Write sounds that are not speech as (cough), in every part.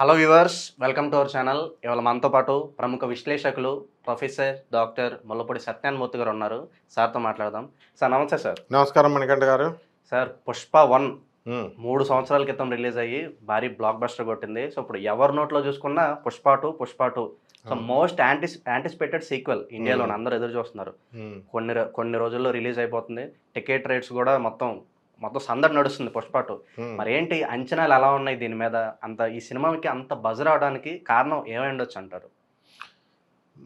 Hello viewers welcome to our channel ఇవాళ మనతో పాటు ప్రముఖ విశ్లేషకులు ప్రొఫెసర్ డాక్టర్ ముల్లపూడి సత్యాన్మూర్తి గారు ఉన్నారు. సార్తో మాట్లాడదాం. సార్ నమస్తే సార్. నమస్కారం మణికంఠ గారు. సార్ పుష్ప వన్ మూడు సంవత్సరాల క్రితం రిలీజ్ అయ్యి భారీ బ్లాక్ బస్టర్ కొట్టింది. సో ఇప్పుడు ఎవరి నోట్లో చూసుకున్నా Pushpa two Pushpa two so. Most యాంటిస్ anticipated sequel ఇండియాలో అందరూ ఎదురు చూస్తున్నారు. కొన్ని కొన్ని రోజుల్లో రిలీజ్ అయిపోతుంది. టికెట్ రేట్స్ కూడా మొత్తం మొత్తం సందడి నడుస్తుంది పుష్ప టూ. ఉమ్. మరి ఏంటి అంచనాలు ఎలా ఉన్నాయి దీని మీద? అంత ఈ సినిమాకి అంత బజ్ రావడానికి కారణం ఏమై ఉండొచ్చు అంటారు?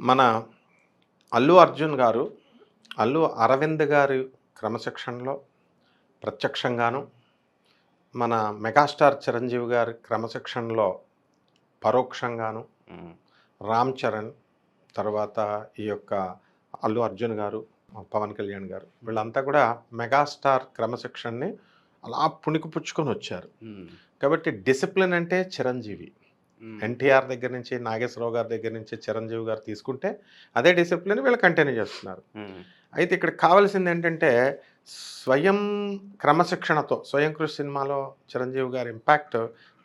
మన అల్లు అర్జున్ గారు అల్లు అరవింద్ గారి క్రమశిక్షణలో ప్రత్యక్షంగాను మన మెగాస్టార్ చిరంజీవి గారి క్రమశిక్షణలో పరోక్షంగాను రామ్ చరణ్ తర్వాత ఈ యొక్క అల్లు అర్జున్ గారు పవన్ కళ్యాణ్ గారు వీళ్ళంతా కూడా మెగాస్టార్ క్రమశిక్షణని అలా పుణికి పుచ్చుకొని వచ్చారు. కాబట్టి డిసిప్లిన్ అంటే చిరంజీవి. ఎన్టీఆర్ దగ్గర నుంచి నాగేశ్వరరావు గారి దగ్గర నుంచి చిరంజీవి గారు తీసుకుంటే అదే డిసిప్లిన్ వీళ్ళు కంటిన్యూ చేస్తున్నారు. అయితే ఇక్కడ కావాల్సింది ఏంటంటే స్వయం క్రమశిక్షణతో స్వయం కృషి సినిమాలో చిరంజీవి గారి ఇంపాక్ట్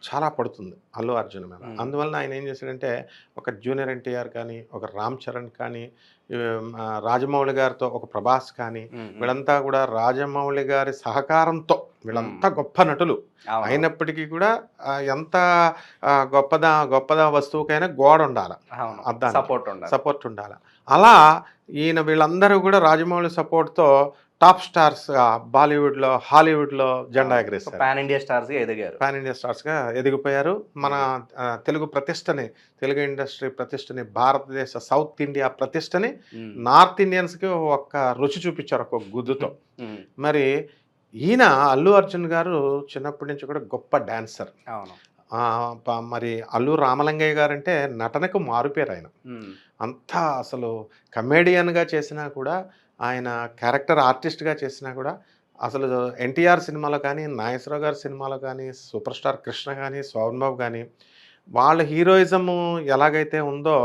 చాలా పడుతుంది అల్లు అర్జున్ మీద. అందువలన ఆయన ఏం చేశాడంటే ఒక జూనియర్ ఎన్టీఆర్ కానీ ఒక రామ్ చరణ్ కానీ రాజమౌళి గారితో ఒక ప్రభాస్ కానీ. వీళ్ళంతా కూడా రాజమౌళి గారి సహకారంతో వీళ్ళంతా గొప్ప నటులు. అయినప్పటికీ కూడా ఎంత గొప్పదా గొప్పదా వస్తువుకైనా గోడ ఉండాలి. సపోర్ట్ ఉండాలి సపోర్ట్ ఉండాలి అలా ఈయన వీళ్ళందరూ కూడా రాజమౌళి సపోర్ట్తో టాప్ స్టార్స్గా బాలీవుడ్లో హాలీవుడ్లో జెండా ఎగరేస్తారు పాన్ ఇండియా స్టార్స్గా ఎదిగారు. పాన్ ఇండియా స్టార్స్గా ఎదిగిపోయారు. మన తెలుగు ప్రతిష్టని తెలుగు ఇండస్ట్రీ ప్రతిష్టని భారతదేశ సౌత్ ఇండియా ప్రతిష్టని. నార్త్ ఇండియన్స్కి ఒక్క రుచి చూపించారు ఒక గుద్దుతో. మరి ఈయన అల్లు అర్జున్ గారు చిన్నప్పటి నుంచి కూడా గొప్ప డాన్సర్. మరి అల్లు రామలింగయ్య గారు అంటే నటనకు మారుపేరు ఆయన. అంతా అసలు కమేడియన్గా చేసినా కూడా ఆయన క్యారెక్టర్ ఆర్టిస్ట్గా చేసినా కూడా అసలు ఎన్టీఆర్ సినిమాలో కానీ నాగేశ్వరరావు గారి సినిమాలో కానీ సూపర్ స్టార్ కృష్ణ కానీ శోభన్ బాబు కానీ వాళ్ళ హీరోయిజము ఎలాగైతే ఉందో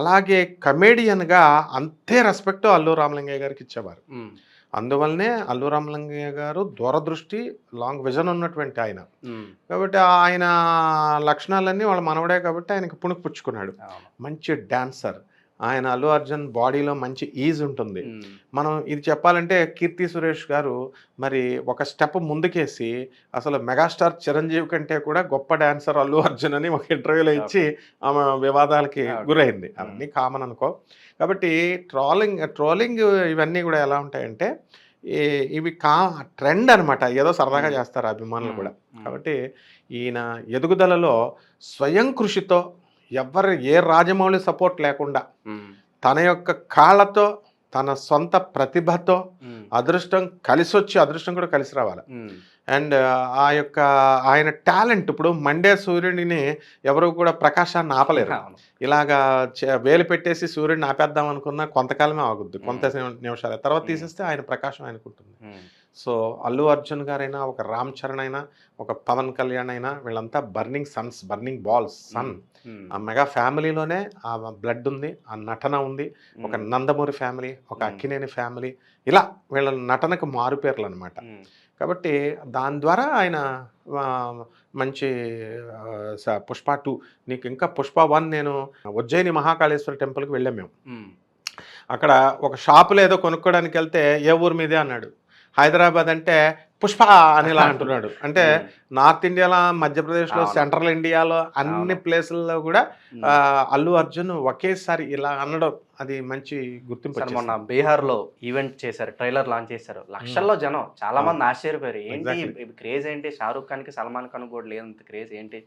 అలాగే కమేడియన్గా అంతే రెస్పెక్ట్ అల్లు రామలింగయ్య గారికి ఇచ్చేవారు. అందువల్లనే అల్లు రామలింగయ్య గారు దూరదృష్టి లాంగ్ విజన్ ఉన్నటువంటి ఆయన. కాబట్టి ఆయన లక్షణాలన్నీ వాళ్ళ మనవడే కాబట్టి ఆయనకి పుణుకు పుచ్చుకున్నాడు. మంచి డాన్సర్ ఆయన అల్లు అర్జున్ బాడీలో మంచి ఈజ్ ఉంటుంది. మనం ఇది చెప్పాలంటే కీర్తి సురేష్ గారు మరి ఒక స్టెప్ ముందుకేసి అసలు మెగాస్టార్ చిరంజీవి కంటే కూడా గొప్ప డాన్సర్ అల్లు అర్జున్ అని ఒక ఇంటర్వ్యూలో ఇచ్చి ఆమె వివాదాలకి. గురైంది అవన్నీ కామన్ అనుకో కాబట్టి ట్రోలింగ్ ట్రోలింగ్ ఇవన్నీ కూడా ఎలా ఉంటాయంటే ఇవి కా ట్రెండ్ అనమాట ఏదో సరదాగా. చేస్తారు అభిమానులు కూడా. కాబట్టి ఈయన ఎదుగుదలలో స్వయం కృషితో ఎవరు ఏ రాజమౌళి సపోర్ట్ లేకుండా. తన యొక్క కాళ్ళతో తన సొంత ప్రతిభతో. అదృష్టం కలిసి వచ్చి అదృష్టం కూడా కలిసి రావాలి. అండ్ ఆ యొక్క ఆయన టాలెంట్ ఇప్పుడు మండే సూర్యుడిని ఎవరు కూడా ప్రకాశాన్ని ఆపలేరు. ఇలాగా చే- వేలు పెట్టేసి సూర్యుడిని ఆపేద్దాం అనుకున్నా కొంతకాలమే ఆగుద్ది కొంత నిమిషాలే తర్వాత. తీసేస్తే ఆయన ప్రకాశం ఆయనకు ఉంటుంది మ్మ్. సో అల్లు అర్జున్ గారైనా ఒక రామ్ చరణ్ అయినా ఒక పవన్ కళ్యాణ్ అయినా వీళ్ళంతా burning suns burning balls sun. ఆ మెగా ఫ్యామిలీలోనే ఆ బ్లడ్ ఉంది ఆ నటన ఉంది ఒక. నందమూరి ఫ్యామిలీ ఒక. అక్కినేని ఫ్యామిలీ ఇలా వీళ్ళ నటనకు మారుపేర్లు అనమాట. కాబట్టి దాని ద్వారా ఆయన మంచి పుష్ప టూ నీకు ఇంకా పుష్ప వన్ నేను ఉజ్జయిని మహాకాళేశ్వర టెంపుల్కి వెళ్ళాం మ్మ్. అక్కడ ఒక షాపులో ఏదో కొనుక్కోవడానికి వెళ్తే ఏ ఊరు మీదే అన్నాడు హైదరాబాద్ అంటే పుష్ప అని ఇలా (laughs) అంటున్నాడు అంటే. నార్త్ ఇండియాలో మధ్యప్రదేశ్లో. సెంట్రల్ ఇండియాలో అన్ని. ప్లేసుల్లో కూడా అల్లు అర్జున్ ఒకేసారి ఇలా అనడం అది మంచి గుర్తింపు మొన్న వచ్చేసింది. బీహార్లో ఈవెంట్ చేశారు ట్రైలర్ లాంచ్ చేశారు లక్షల్లో జనం చాలా మంది ఆశ్చర్యపోయారు ఏంటి. క్రేజ్ ఏంటి షారూక్ ఖాన్కి సల్మాన్ ఖాన్ కూడా లేనంత క్రేజ్ ఏంటి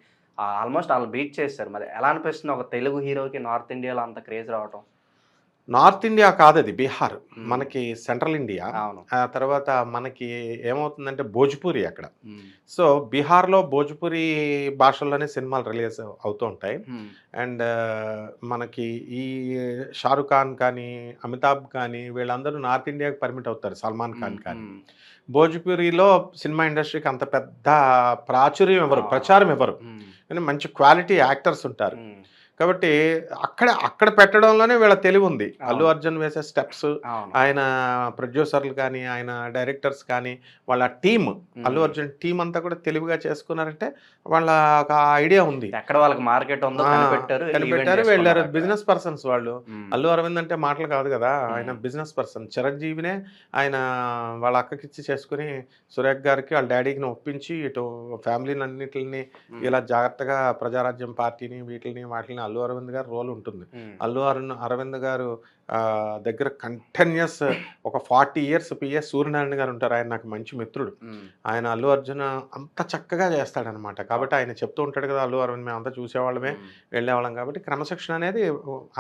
ఆల్మోస్ట్ వాళ్ళు బీట్ చేస్తారు మరి ఎలా అనిపిస్తుంది ఒక తెలుగు హీరోకి నార్త్ ఇండియాలో అంత క్రేజ్ రావటం నార్త్ ఇండియా కాదు అది బీహార్. మనకి సెంట్రల్ ఇండియా ఆ తర్వాత మనకి ఏమవుతుందంటే భోజ్పూరి అక్కడ. సో బీహార్లో భోజ్పురి భాషల్లోనే సినిమాలు రిలీజ్ అవుతూ ఉంటాయి. అండ్ మనకి ఈ షారుఖ్ ఖాన్ కానీ అమితాబ్ కానీ వీళ్ళందరూ నార్త్ ఇండియాకి పర్మిట్ అవుతారు సల్మాన్ ఖాన్ కానీ. భోజ్పురిలో సినిమా ఇండస్ట్రీకి అంత పెద్ద ప్రాచుర్యం ఆ. ప్రచారం మ్మ్. కానీ మంచి క్వాలిటీ యాక్టర్స్ ఉంటారు. కాబట్టి అక్కడ అక్కడ పెట్టడంలోనే వీళ్ళ తెలివి ఉంది అల్లు. అర్జున్ వేసే స్టెప్స్ ఆయన ప్రొడ్యూసర్లు కానీ ఆయన డైరెక్టర్స్ కానీ వాళ్ళ టీమ్. అల్లు అర్జున్ టీం అంతా కూడా తెలివిగా చేసుకున్నారంటే వాళ్ళ ఒక ఐడియా ఉంది ఎక్కడ వాళ్ళకి మార్కెట్ ఉందో కనిపెట్టారు వెళ్ళారు. బిజినెస్ పర్సన్స్ వాళ్ళు. అల్లు అరవింద్ అంటే మాటలు కాదు కదా ఆయన. బిజినెస్ పర్సన్ చిరంజీవినే ఆయన వాళ్ళ అక్కకిచ్చి చేసుకుని సురేఖ్ గారికి వాళ్ళ డాడీకి ఒప్పించి ఇటు ఫ్యామిలీని అన్నిటిని. ఇలా జాగ్రత్తగా ప్రజారాజ్యం పార్టీని వీటిని వాటిని అల్లు అరవింద్ గారు రోల్ ఉంటుంది. అల్లు అరుణ్ అరవింద్ గారు దగ్గర కంటిన్యూస్ ఒక ఫార్టీ ఇయర్స్ పిఎస్ సూర్యనారాయణ గారు ఉంటారు. ఆయన నాకు మంచి మిత్రుడు. ఆయన అల్లు అర్జున్ అంత చక్కగా చేస్తాడనమాట. కాబట్టి ఆయన చెప్తూ ఉంటాడు కదా అల్లు అరవింద్ మేము అంతా చూసేవాళ్ళమే. వెళ్ళేవాళ్ళం కాబట్టి క్రమశిక్షణ అనేది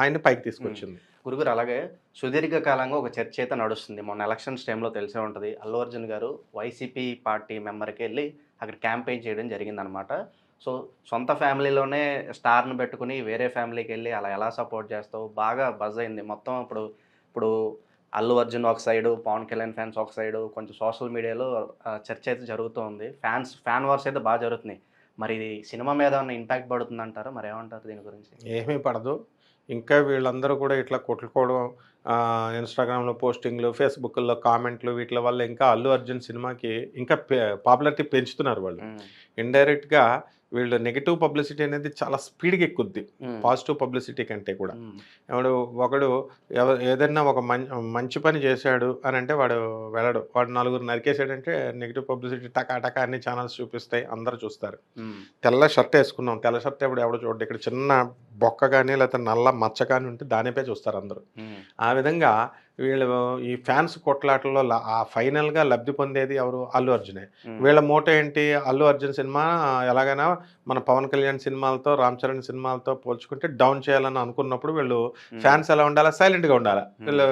ఆయన పైకి తీసుకొచ్చింది. గురుగురు అలాగే సుదీర్ఘ కాలంగా ఒక చర్చ అయితే నడుస్తుంది. మొన్న ఎలక్షన్స్ టైంలో తెలిసే ఉంటుంది. అల్లు అర్జున్ గారు వైసీపీ పార్టీ మెంబర్కి వెళ్ళి అక్కడ క్యాంపెయిన్ చేయడం జరిగిందనమాట. సో సొంత ఫ్యామిలీలోనే స్టార్ని పెట్టుకుని వేరే ఫ్యామిలీకి వెళ్ళి అలా ఎలా సపోర్ట్ చేస్తావు? బాగా బజ్ అయింది. మొత్తం ఇప్పుడు ఇప్పుడు అల్లు అర్జున్ ఒక సైడు పవన్ కళ్యాణ్ ఫ్యాన్స్ ఒక సైడు కొంచెం సోషల్ మీడియాలో చర్చ అయితే జరుగుతూ ఉంది. ఫ్యాన్స్ ఫ్యాన్ వార్స్ అయితే బాగా జరుగుతున్నాయి. మరి ఇది సినిమా మీద ఏమన్నా ఇంపాక్ట్ పడుతుంది అంటారా మరి ఏమంటారు దీని గురించి? ఏమీ పడదు. ఇంకా వీళ్ళందరూ కూడా ఇట్లా కొట్టుకోవడం ఇన్స్టాగ్రామ్లో పోస్టింగ్లు ఫేస్బుక్లో కామెంట్లు వీటి వల్ల ఇంకా అల్లు అర్జున్ సినిమాకి ఇంకా పాపులారిటీ పెంచుతున్నారు వాళ్ళు. ఇండైరెక్ట్గా వీళ్ళు నెగిటివ్ పబ్లిసిటీ అనేది చాలా స్పీడ్గా ఎక్కుద్ది. పాజిటివ్ పబ్లిసిటీ కంటే కూడా. ఎవడు ఒకడు ఎవ ఏదైనా ఒక మంచి పని చేశాడు అని అంటే వాడు వెళ్ళడు వాడు నలుగురు నరికేసాడంటే నెగిటివ్ పబ్లిసిటీ టకా టకా అన్ని ఛానల్స్ చూపిస్తాయి అందరూ చూస్తారు. తెల్ల షర్ట్ వేసుకున్నాం తెల్ల షర్ట్ ఎప్పుడు ఎవడో చూడండి ఇక్కడ చిన్న బొక్క కానీ లేకపోతే నల్ల మచ్చ కానీ ఉంటే దానిపై చూస్తారు అందరూ. ఆ విధంగా వీళ్ళు ఈ ఫ్యాన్స్ కొట్లాటల్లో ఆ ఫైనల్గా లబ్ధి పొందేది ఎవరు అల్లు అర్జునే. వీళ్ళ మోటో ఏంటి అల్లు అర్జున్ సినిమా ఎలాగైనా మన పవన్ కళ్యాణ్ సినిమాలతో రామ్ చరణ్ సినిమాలతో పోల్చుకుంటే డౌన్ చేయాలని అనుకున్నప్పుడు వీళ్ళు. ఫ్యాన్స్ ఎలా ఉండాలా సైలెంట్గా ఉండాలి. వీళ్ళు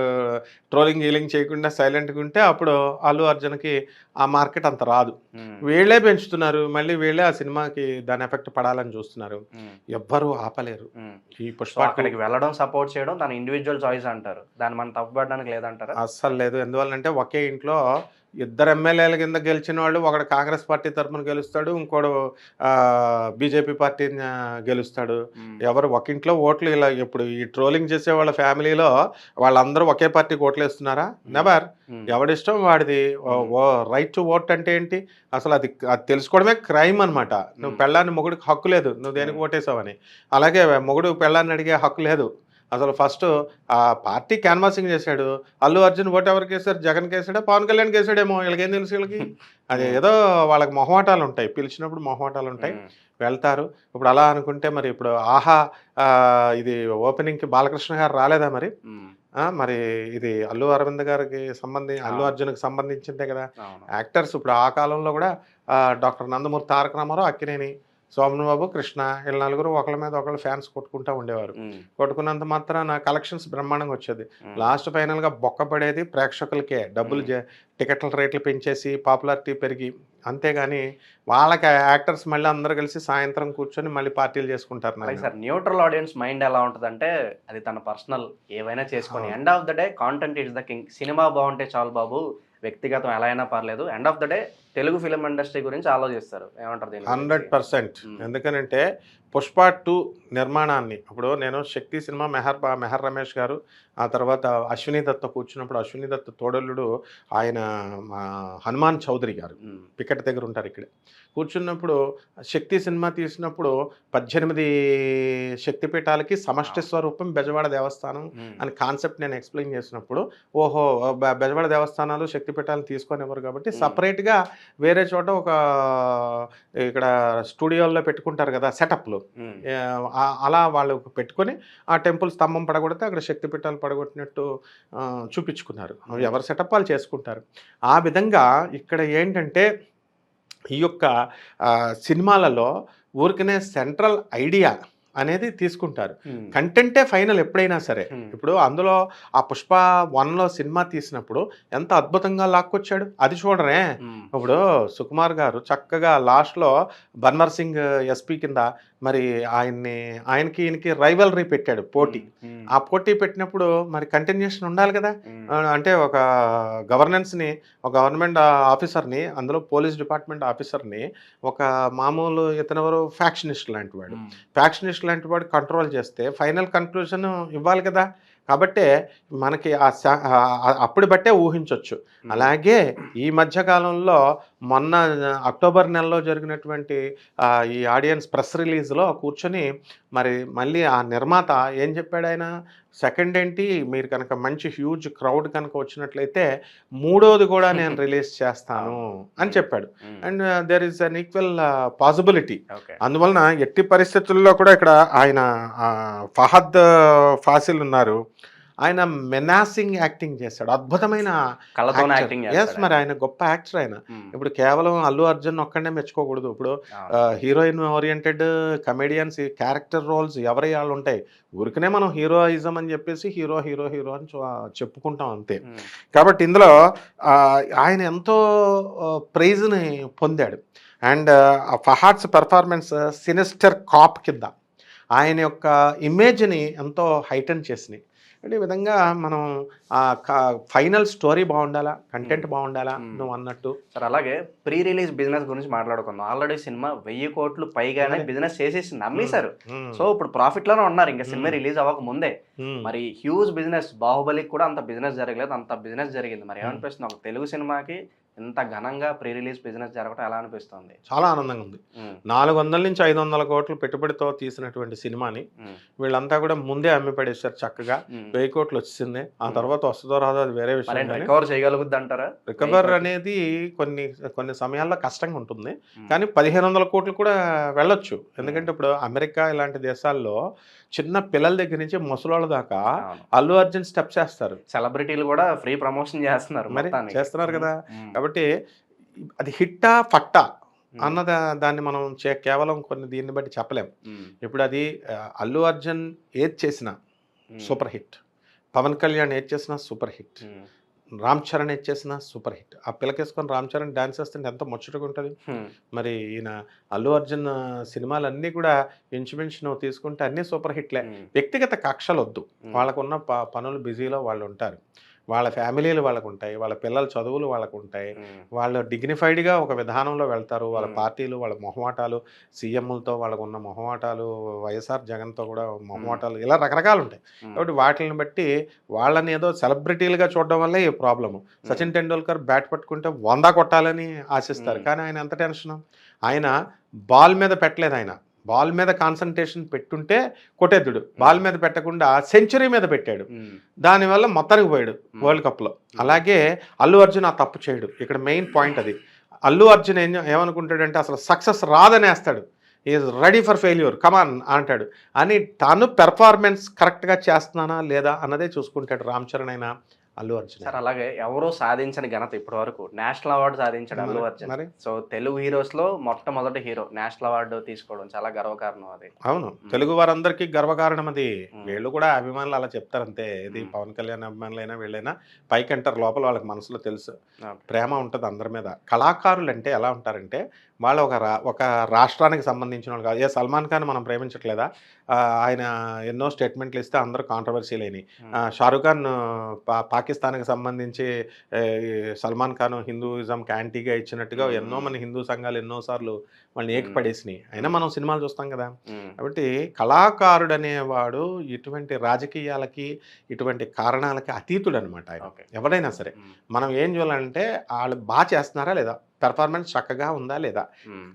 ట్రోలింగ్ గీలింగ్ చేయకుండా సైలెంట్గా ఉంటే అప్పుడు అల్లు అర్జున్కి ఆ మార్కెట్ అంత రాదు. వీళ్ళే పెంచుతున్నారు మళ్ళీ వీళ్ళే ఆ సినిమాకి దాని ఎఫెక్ట్ పడాలని చూస్తున్నారు. ఎవ్వరూ ఆపలేరు. ఈ పుష్ప అక్కడికి వెళ్ళడం సపోర్ట్ చేయడం దాని ఇండివిజువల్ చాయిస్ అంటారు దాన్ని మనం తప్పుపడడానికి లేదంటారా? అస్సలు లేదు. ఎందువల్లంటే ఒకే ఇంట్లో ఇద్దరు ఎమ్మెల్యేల కింద గెలిచిన వాళ్ళు ఒకడు కాంగ్రెస్ పార్టీ తరఫున గెలుస్తాడు ఇంకోడు బీజేపీ పార్టీ గెలుస్తాడు. ఎవరు ఒక ఇంట్లో ఓట్లు ఇలా ఇప్పుడు ఈ ట్రోలింగ్ చేసే వాళ్ళ ఫ్యామిలీలో వాళ్ళందరూ ఒకే పార్టీకి ఓట్లు వేస్తున్నారా? నెవర్. ఎవడిష్టం వాడిది? రైట్ టు ఓట్ అంటే ఏంటి? అసలు అది అది తెలుసుకోవడమే క్రైమ్ అన్నమాట. నువ్వు. పెళ్ళాన్ని మొగుడికి హక్కు లేదు. నువ్వు దేనికి. ఓటేసావని. అలాగే మొగుడు పెళ్ళాన్ని అడిగే హక్కు లేదు. అసలు ఫస్ట్ ఆ పార్టీ క్యాన్వాసింగ్ చేశాడు. అల్లు అర్జున్ ఓటు ఎవరికి వేశారు? జగన్కి వేసాడా పవన్ కళ్యాణ్కి వేసాడేమో వీళ్ళకేం తెలుసు వీళ్ళకి? (laughs) అది ఏదో వాళ్ళకి మొహమాటాలు ఉంటాయి. పిలిచినప్పుడు మొహమాటాలు ఉంటాయి. వెళ్తారు. ఇప్పుడు అలా అనుకుంటే మరి ఇప్పుడు ఆహా ఇది ఓపెనింగ్కి బాలకృష్ణ గారు రాలేదా మరి? మరి ఇది అల్లు అరవింద్ గారికి సంబంధి అల్లు. అర్జున్కి సంబంధించిందే కదా. యాక్టర్స్ ఇప్పుడు ఆ కాలంలో కూడా డాక్టర్ నందమూరి తారక రామారావు అక్కినేని సోమనబాబు కృష్ణ వీళ్ళ నలుగురు ఒకళ్ళ మీద ఒకళ్ళు ఫ్యాన్స్ కొట్టుకుంటా ఉండేవారు. కొట్టుకున్నంత మాత్రాన కలెక్షన్స్ బ్రహ్మాండంగా వచ్చేది. లాస్ట్ ఫైనల్గా బొక్క పడేది ప్రేక్షకులకే డబ్బులు టికెట్ల రేట్లు పెంచేసి పాపులారిటీ పెరిగి అంతేగాని వాళ్ళకి యాక్టర్స్ మళ్ళీ అందరూ కలిసి సాయంత్రం కూర్చొని మళ్ళీ పార్టీలు చేసుకుంటారు. సార్ న్యూట్రల్ ఆడియన్స్ మైండ్ ఎలా ఉంటుందంటే అది తన పర్సనల్ ఏవైనా చేసుకొని. End of the day content is the king cinema బాగుంటే చాలు బాబు వ్యక్తిగతం ఎలా అయినా పర్లేదు end of the day Telugu film industry గురించి ఆలోచిస్తారు ఏమంటారు దీని హండ్రెడ్? పర్సెంట్. ఎందుకనంటే పుష్ప టూ నిర్మాణాన్ని ఇప్పుడు నేను శక్తి సినిమా మెహర్ మెహర్ రమేష్ గారు ఆ తర్వాత అశ్విని దత్త కూర్చున్నప్పుడు అశ్విని దత్త తోడల్లుడు ఆయన హనుమాన్ చౌదరి గారు. పికెట్ దగ్గర ఉంటారు ఇక్కడ కూర్చున్నప్పుడు శక్తి సినిమా తీసినప్పుడు పద్దెనిమిది శక్తిపీఠాలకి సమష్టి స్వరూపం బెజవాడ దేవస్థానం. అని కాన్సెప్ట్ నేను ఎక్స్ప్లెయిన్ చేసినప్పుడు ఓహో బెజవాడ దేవస్థానాలు శక్తిపీఠాలను తీసుకొని ఎవరు కాబట్టి. సపరేట్గా వేరే చోట ఒక ఇక్కడ స్టూడియోల్లో పెట్టుకుంటారు కదా సెటప్లు. అలా వాళ్ళు పెట్టుకొని ఆ టెంపుల్ స్తంభం పడగొడితే అక్కడ శక్తిపీఠాలు పడగొట్టినట్టు ఆ, చూపించుకున్నారు. ఎవరి సెటప్ వాళ్ళు చేసుకుంటారు. ఆ విధంగా ఇక్కడ ఏంటంటే ఈ యొక్క సినిమాలలో ఊరికనే సెంట్రల్ ఐడియా అనేది తీసుకుంటారు. కంటెంటే ఫైనల్ ఎప్పుడైనా సరే. ఇప్పుడు అందులో ఆ పుష్ప వన్లో సినిమా తీసినప్పుడు ఎంత అద్భుతంగా లాక్కొచ్చాడు అది చూడరే. ఇప్పుడు సుకుమార్ గారు చక్కగా లాస్ట్లో బన్వర్ సింగ్ ఎస్పీ కింద మరి ఆయన్ని ఆయనకి ఈయనకి రైవలరీ పెట్టాడు పోటీ. ఆ పోటీ పెట్టినప్పుడు మరి కంటిన్యూషన్ ఉండాలి కదా? అంటే ఒక గవర్నెన్స్ని ఒక గవర్నమెంట్ ఆఫీసర్ని అందులో పోలీస్ డిపార్ట్మెంట్ ఆఫీసర్ని ఒక మామూలు ఇతనెవరు ఫ్యాక్షనిస్ట్ లాంటి వాడు. ఫ్యాక్షనిస్ట్ లాంటి వాడు కంట్రోల్ చేస్తే ఫైనల్ కన్క్లూజన్ ఇవ్వాలి కదా? కాబట్టే మనకి ఆ అప్పుడు బట్టే ఊహించవచ్చు. అలాగే ఈ మధ్య కాలంలో మొన్న అక్టోబర్ నెలలో జరిగినటువంటి ఈ ఆడియన్స్ ప్రెస్ రిలీజ్లో కూర్చొని మరి మళ్ళీ ఆ నిర్మాత ఏం చెప్పాడు ఆయన సెకండ్ ఏంటి మీరు కనుక మంచి హ్యూజ్ క్రౌడ్ కనుక వచ్చినట్లయితే మూడోది కూడా నేను (laughs) రిలీజ్ చేస్తాను అని చెప్పాడు. And there is an equal possibility అందువలన ఎట్టి పరిస్థితుల్లో కూడా ఇక్కడ ఆయన ఆ, ఫహద్ ఫాసిల్ ఉన్నారు. ఆయన మెనాసింగ్ యాక్టింగ్ చేశాడు అద్భుతమైన ఎస్ మరి ఆయన. గొప్ప యాక్టర్ ఆయన. ఉమ్, ఇప్పుడు కేవలం అల్లు అర్జున్ ఒక్కడే మెచ్చుకోకూడదు. ఇప్పుడు. Heroine oriented comedians character roles ఎవరి వాళ్ళు ఉంటాయి? ఊరికనే మనం హీరోయిజం అని చెప్పేసి హీరో హీరో హీరో అని చెప్పుకుంటాం అంతే. ఉమ్, కాబట్టి ఇందులో ఆయన ఎంతో ప్రైజ్ని పొందాడు. And Fahadh's performance sinister cop కింద ఆయన యొక్క ఇమేజ్ని ఎంతో హైటన్ చేసినాయి. అంటే ఈ విధంగా మనం ఆ ఫైనల్ స్టోరీ బాగుండాలా కంటెంట్ బాగుండాలా. నువ్వు అన్నట్టు సార్ అలాగే ప్రీ రిలీజ్ బిజినెస్ గురించి మాట్లాడుకుందాం ఆల్రెడీ సినిమా వెయ్యి కోట్లు పైగానే. బిజినెస్ చేసేసి నమ్మేశారు. సో ఇప్పుడు ప్రాఫిట్లోనే ఉన్నారు ఇంకా సినిమా. రిలీజ్ అవ్వక ముందే. మరి హ్యూజ్ బిజినెస్ బాహుబలికి కూడా అంత బిజినెస్ జరగలేదు అంత బిజినెస్ జరిగింది మరి. ఏమనిపిస్తుంది ఒక తెలుగు సినిమాకి ఇంత ఘనంగా ప్రీ రిలీజ్ బిజినెస్ జరగడం ఎలా అనిపిస్తుంది? చాలా ఆనందంగా ఉంది. నాలుగు వందల నుంచి ఐదు వందల కోట్లు పెట్టుబడితో తీసినటువంటి సినిమాని వీళ్ళంతా కూడా ముందే అమ్మి పడేశారు చక్కగా. వెయ్యి కోట్లు వచ్చింది. ఆ. తర్వాత వస్తుందో రాదో అది వేరే విషయం రికవర్ చేయగలుగుద్ది అంటారా రికవర్ అనేది కొన్ని కొన్ని సమయాల్లో కష్టంగా ఉంటుంది. కానీ పదిహేను వందల కోట్లు కూడా వెళ్ళొచ్చు. ఎందుకంటే ఇప్పుడు అమెరికా ఇలాంటి దేశాల్లో చిన్న పిల్లల దగ్గర నుంచి ముసలోళ్ళ దాకా. అల్లు అర్జున్ స్టెప్స్ వేస్తారు సెలబ్రిటీలు కూడా ఫ్రీ ప్రమోషన్ చేస్తున్నారు మరి. చేస్తున్నారు కదా. కాబట్టి అది హిట్టా ఫట్టా ఉమ్, అన్నద దాన్ని మనం చే- కేవలం కొన్ని దీన్ని బట్టి చెప్పలేం. ఇప్పుడు అది అల్లు అర్జున్ ఏది చేసినా సూపర్ హిట్. పవన్ కళ్యాణ్ ఏది చేసినా సూపర్ హిట్. రామ్ చరణ్ ఏది చేసినా సూపర్ హిట్. ఆ పిల్లకేసుకొని రామ్ చరణ్ డాన్స్ చేస్తుంటే ఎంత ముచ్చటగా ఉంటుంది. మరి ఈయన అల్లు అర్జున్ సినిమాలన్నీ కూడా ఇంచుమించు నువ్వు తీసుకుంటే అన్నీ సూపర్ హిట్లే. వ్యక్తిగత కక్షలు వద్దు వాళ్ళకున్న పనులు బిజీలో వాళ్ళు ఉంటారు. వాళ్ళ ఫ్యామిలీలు వాళ్ళకు ఉంటాయి వాళ్ళ పిల్లల చదువులు వాళ్ళకు ఉంటాయి వాళ్ళు డిగ్నిఫైడ్గా ఒక విధానంలో వెళ్తారు. వాళ్ళ. పార్టీలు వాళ్ళ మొహమాటాలు సీఎంలతో వాళ్ళకు ఉన్న మొహమాటాలు వైఎస్ఆర్ జగన్తో కూడా మొహమాటాలు ఇలా రకరకాలు ఉంటాయి కాబట్టి వాటిని బట్టి వాళ్ళని ఏదో సెలబ్రిటీలుగా చూడడం వల్లే ఈ ప్రాబ్లము. సచిన్ టెండూల్కర్ బ్యాట్ పట్టుకుంటే వంద కొట్టాలని ఆశిస్తారు. కానీ ఆయన ఎంత టెన్షన్? ఆయన బాల్ మీద పెట్టలేదు ఆయన. బాల్ మీద కాన్సన్ట్రేషన్ పెట్టుంటే కొట్టేద్దుడు. బాల్ మీద పెట్టకుండా సెంచరీ మీద పెట్టాడు. దానివల్ల మొత్తానికి పోయాడు. వరల్డ్ కప్లో అలాగే అల్లు అర్జున్ ఆ తప్పు చేయడు. ఇక్కడ మెయిన్ పాయింట్ అది. అల్లు అర్జున్ ఏం ఏమనుకుంటాడంటే అసలు success రాదనేస్తాడు. Is ready for failure come on అంటాడు. అని తను పెర్ఫార్మెన్స్ కరెక్ట్గా చేస్తున్నానా లేదా అన్నదే చూసుకుంటాడు రామ్ చరణ్ అయినా. అల్లు అర్జున్. సార్ అలాగే ఎవరూ సాధించని ఘనత ఇప్పటి వరకు నేషనల్ అవార్డు సాధించాడు అల్లు అర్జున్. సో తెలుగు హీరోస్లో మొట్టమొదటి హీరో నేషనల్ అవార్డు తీసుకోవడం చాలా గర్వకారణం అది. అవును. తెలుగు వారందరికీ గర్వకారణం అది. వీళ్ళు కూడా అభిమానులు అలా చెప్తారంతే. ఇది మ్మ్. పవన్ కళ్యాణ్ అభిమానులైనా వీళ్ళైనా పైకి అంటారు లోపల వాళ్ళకి మనసులో తెలుసు. ప్రేమ ఉంటుంది అందరి మీద. కళాకారులు అంటే ఎలా ఉంటారంటే వాళ్ళు ఒక రా ఒక రాష్ట్రానికి సంబంధించిన వాళ్ళు కాదు. ఏ సల్మాన్ ఖాన్ మనం ప్రేమించట్లేదా? ఆయన ఎన్నో స్టేట్మెంట్లు ఇస్తే అందరూ కాంట్రవర్సీలు అయినాయి. ఉమ్, ఆ, షారుఖ్ ఖాన్ పా పాకిస్తాన్కి సంబంధించి సల్మాన్ ఖాన్ హిందూయిజంకి యాంటీగా ఇచ్చినట్టుగా. ఎన్నో మంది హిందూ సంఘాలు ఎన్నోసార్లు వాళ్ళని. ఏకపడేసినాయి. అయినా మనం సినిమాలు చూస్తాం కదా! కాబట్టి కళాకారుడు అనేవాడు ఇటువంటి రాజకీయాలకి ఇటువంటి కారణాలకి అతీతుడు అనమాట ఆయన ఎవరైనా సరే. మనం ఏం చేయాలంటే వాళ్ళు బాగా చేస్తున్నారా లేదా? పెర్ఫార్మెన్స్ చక్కగా ఉందా లేదా?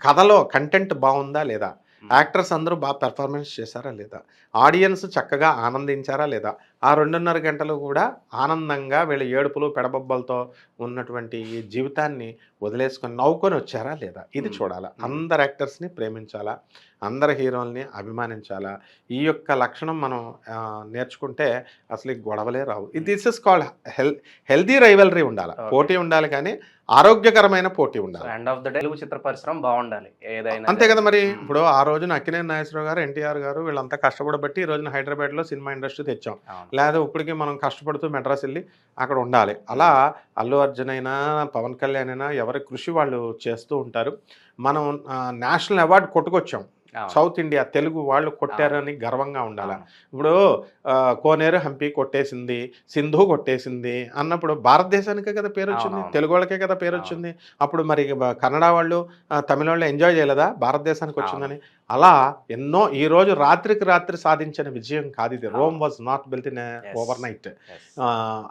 కథలో కంటెంట్ బాగుందా లేదా? యాక్టర్స్ అందరూ బాగా పెర్ఫార్మెన్స్ చేశారా లేదా? ఆడియన్స్ చక్కగా ఆనందించారా లేదా? ఆ రెండున్నర గంటలు కూడా ఆనందంగా వీళ్ళ ఏడుపులు పెడబొబ్బలతో ఉన్నటువంటి ఈ జీవితాన్ని వదిలేసుకొని నవ్వుకొని వచ్చారా లేదా? ఇది. చూడాలా. అందరు యాక్టర్స్ని ప్రేమించాలా? అందరు హీరోల్ని అభిమానించాలా? ఈ యొక్క లక్షణం మనం నేర్చుకుంటే అసలు గొడవలే రావు. This is called hell healthy rivalry ఉండాలి. పోటీ ఉండాలి కానీ ఆరోగ్యకరమైన పోటీ ఉండాలి. End of the day Telugu చిత్ర పరిశ్రమ బాగుండాలి. ఏదైనా అంతే కదా మరి. ఇప్పుడు ఆ రోజున అక్కినేని నాగేశ్వరరావు గారు ఎన్టీఆర్ గారు వీళ్ళంతా కష్టపడబట్టి ఈ రోజున హైదరాబాద్లో సినిమా ఇండస్ట్రీ తెచ్చాం. లేదా ఇప్పటికీ మనం కష్టపడుతూ మెడ్రాస్ వెళ్ళి అక్కడ ఉండాలి. అలా అల్లు అర్జున్ అయినా పవన్ కళ్యాణ్ అయినా ఎవరి కృషి వాళ్ళు చేస్తూ ఉంటారు. మనం నేషనల్ అవార్డు కొట్టుకొచ్చాం. సౌత్ ఇండియా తెలుగు వాళ్ళు కొట్టారని గర్వంగా ఉండాలి. ఇప్పుడు కోనేరు హంపి కొట్టేసింది సింధు కొట్టేసింది అన్నప్పుడు భారతదేశానికే కదా పేరు వచ్చింది. తెలుగు వాళ్ళకే కదా పేరు వచ్చింది అప్పుడు మరి కన్నడ వాళ్ళు తమిళ వాళ్ళు ఎంజాయ్ చేయలేదా? భారతదేశానికి వచ్చిందని. అలా ఎన్నో ఈ రోజు రాత్రికి రాత్రి సాధించిన విజయం కాదు ఇది. Rome was not built in. Overnight.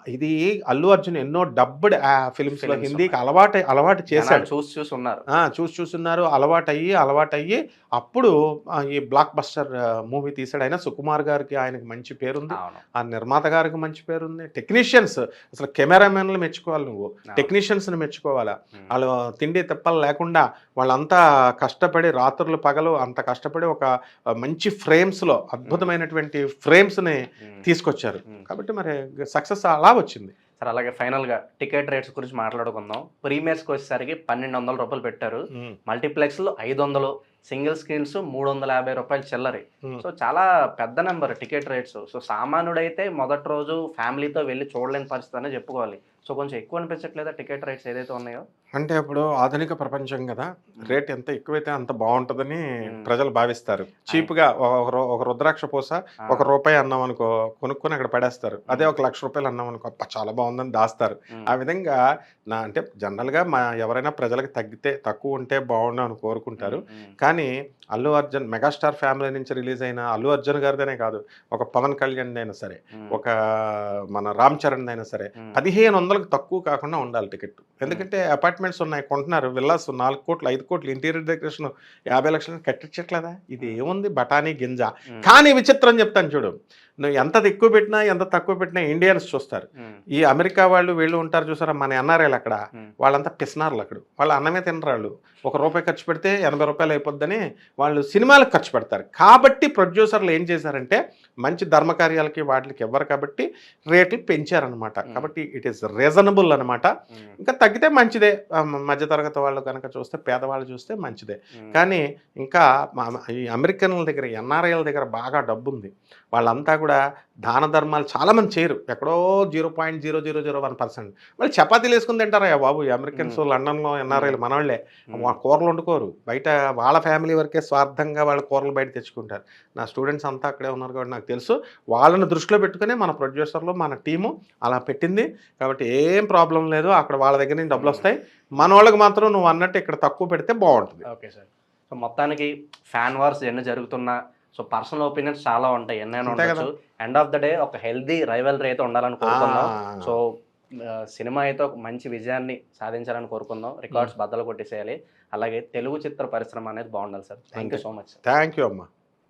ఇది అల్లు అర్జున్ ఎన్నో డబ్బుడ్ ఫిల్మ్స్లో హిందీకి. అలవాటు అలవాటు చేశాడు. చూసి చూసి ఉన్నారు. ఆ, చూసి చూస్తున్నారు అలవాటయ్యి అలవాటయ్యి. అప్పుడు ఈ బ్లాక్ బస్టర్ మూవీ తీసాడు అయినా సుకుమార్ గారికి ఆయనకి మంచి పేరుంది. ఆ నిర్మాత గారికి మంచి పేరుంది. టెక్నీషియన్స్ అసలు కెమెరామెన్లు మెచ్చుకోవాలి నువ్వు. టెక్నీషియన్స్ని మెచ్చుకోవాలా? ఉమ్. వాళ్ళు తిండి తిప్పలు లేకుండా వాళ్ళంతా కష్టపడి రాత్రులు పగలు అంత కష్టపడి ఒక మంచి ఫ్రేమ్స్లో అద్భుతమైనటువంటి ఫ్రేమ్స్ని. తీసుకొచ్చారు. కాబట్టి మరి సక్సెస్ అలా వచ్చింది. సరే అలాగే ఫైనల్గా టికెట్ రేట్స్ గురించి మాట్లాడుకుందాం. ప్రీమియర్స్కి వచ్చేసరికి పన్నెండు వందల రూపాయలు పెట్టారు. మల్టీప్లెక్స్లో ఐదు వందలు సింగిల్ స్క్రీన్స్ మూడు వందల యాభై రూపాయలు చిల్లరి. సో చాలా పెద్ద నెంబర్ టికెట్ రేట్స్. సో సామాన్యుడైతే మొదటి రోజు ఫ్యామిలీతో వెళ్ళి చూడలేని పరిస్థితి అనే చెప్పుకోవాలి. సో కొంచెం ఎక్కువ అనిపించట్లేదా టికెట్ రేట్స్ ఏదైతే ఉన్నాయో? అంటే ఇప్పుడు ఆధునిక ప్రపంచం కదా. రేట్ ఎంత ఎక్కువైతే అంత బాగుంటుందని. ప్రజలు భావిస్తారు. చీప్గా ఒక రుద్రాక్ష పూస ఒక రూపాయి అన్నాం అనుకో కొనుక్కొని అక్కడ పడేస్తారు. అదే ఒక లక్ష రూపాయలు అన్నాం అనుకో చాలా బాగుందని దాస్తారు. ఆ విధంగా నా అంటే జనరల్గా మా ఎవరైనా ప్రజలకు తగ్గితే తక్కువ ఉంటే బాగుండు అని కోరుకుంటారు. కానీ అల్లు అర్జున్ మెగాస్టార్ ఫ్యామిలీ నుంచి రిలీజ్ అయిన అల్లు అర్జున్ గారిదనే కాదు ఒక పవన్ కళ్యాణ్ అయినా సరే ఒక మన రామ్ చరణ్ అయినా సరే పదిహేను వందలకు తక్కువ కాకుండా ఉండాలి టికెట్ ఎందుకంటే అపార్ట్మెంట్స్ ఉన్నాయి కొంటున్నారు. విల్లాస్ నాలుగు కోట్లు ఐదు కోట్లు ఇంటీరియర్ డెకరేషన్ యాభై లక్షలు కట్టించట్లేదా? ఇది ఏముంది బఠానీ గింజ. కానీ విచిత్రం చెప్తాను చూడు. నువ్వు ఎంత ఎక్కువ పెట్టినా ఎంత తక్కువ పెట్టినా ఇండియన్స్ చూస్తారు. ఈ అమెరికా వాళ్ళు వీళ్ళు ఉంటారు చూసారా మన ఎన్ఆర్ఐలు అక్కడ? వాళ్ళంతా పిస్నార్లు అక్కడ. వాళ్ళు అన్నమే తినరు వాళ్ళు ఒక రూపాయి ఖర్చు పెడితే ఎనభై రూపాయలు అయిపోద్దని వాళ్ళు సినిమాలకు ఖర్చు పెడతారు. కాబట్టి ప్రొడ్యూసర్లు ఏం చేశారంటే మంచి ధర్మకార్యాలకి వాటికి ఇవ్వరు కాబట్టి రేట్లు పెంచారనమాట. కాబట్టి ఇట్ ఈస్ రీజనబుల్ అనమాట ఇంకా తగ్గితే మంచిదే. మధ్యతరగతి వాళ్ళు కనుక చూస్తే పేదవాళ్ళు చూస్తే మంచిదే. కానీ ఇంకా ఈ అమెరికన్ల దగ్గర ఎన్ఆర్ఐల దగ్గర బాగా డబ్బు ఉంది వాళ్ళంతా కూడా దాన ధర్మాలు చాలామంది చేయరు. ఎక్కడో zero point zero zero zero one percent. వాళ్ళు చపాతీలు వేసుకుని తింటారా బాబు. అమెరికన్స్ లండన్లో ఎన్ఆర్ఐలు మనవాళ్ళే కూరలు వండుకోరు. బయట వాళ్ళ ఫ్యామిలీ వరకే స్వార్థంగా వాళ్ళ కూరలు బయట తెచ్చుకుంటారు. నా స్టూడెంట్స్ అంతా అక్కడే ఉన్నారు కాబట్టి నాకు తెలుసు. వాళ్ళని దృష్టిలో పెట్టుకుని మన ప్రొడ్యూసర్లు మన టీము అలా పెట్టింది. కాబట్టి ఏం ప్రాబ్లం లేదు. అక్కడ వాళ్ళ దగ్గర నుంచి డబ్బులు వస్తాయి. మన వాళ్ళకి మాత్రం నువ్వు అన్నట్టు ఇక్కడ తక్కువ పెడితే బాగుంటుంది. Okay sir. సో మొత్తానికి ఫ్యాన్ వార్స్ ఎన్ని జరుగుతున్నా సో పర్సనల్ ఒపీనియన్స్ చాలా ఉంటాయి ఎన్నైనా. ఉండొచ్చు. ఎండ్ ఆఫ్ ద డే ఒక హెల్దీ రైవల్రీ అయితే ఉండాలని కోరుకుందాం. సో సినిమా అయితే ఒక మంచి విజయాన్ని సాధించాలని కోరుకుందాం. రికార్డ్స్ బద్దలు కొట్టేసేయాలి. అలాగే తెలుగు చిత్ర పరిశ్రమ అనేది బాగుండాలి sir. Thank you. So much thank you అమ్మా.